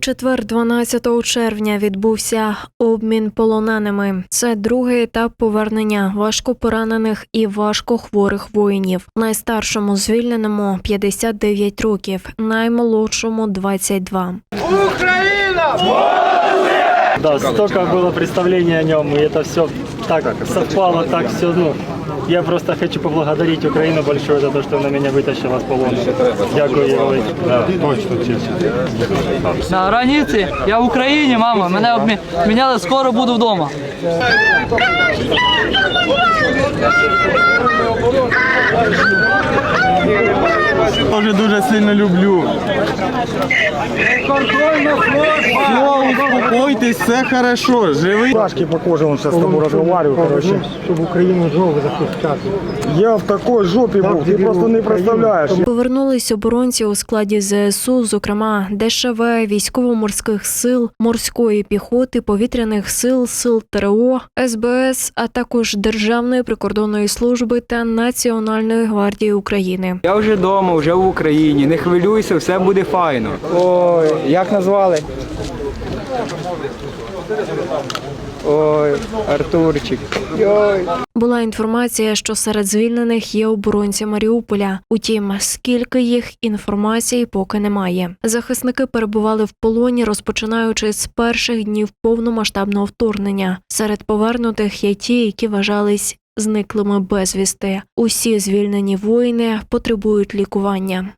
четвер, 12 червня, відбувся обмін полоненими. Це другий етап повернення важкопоранених і важкохворих воїнів. Найстаршому звільненому 59 років, наймолодшому 22. Да, столько было представлений о нем, и это все так совпало, так все, ну, я просто хочу поблагодарить Украину большое за то, что она меня вытащила с полона. Дякую, їй велике. Да, точно, чесно. На границі, я в Україні, мама. Мене обміняли, скоро буду вдома. Дуже дуже сильно люблю. Все, успокойтесь, все хорошо, живий. Пашки по коже, он сейчас с тобой разговариваю, короче. Чтобы Украину жопу запускать. Я в такой жопі був, ти просто не представляєш. Повернулись оборонці у складі ЗСУ, зокрема ДШВ, військово-морських сил, морської піхоти, повітряних сил, сил ТРО, СБС, а також Державної прикордонної служби та Національної гвардії України. Я вже вдома, вже в Україні. Не хвилюйся, все буде файно. Ой, як назвали? Ой, Артурчик. Ой. Була інформація, що серед звільнених є оборонці Маріуполя. Утім, скільки їх інформації поки немає. Захисники перебували в полоні, розпочинаючи з перших днів повномасштабного вторгнення. Серед повернутих є ті, які вважались зниклими безвісти. Усі звільнені воїни потребують лікування.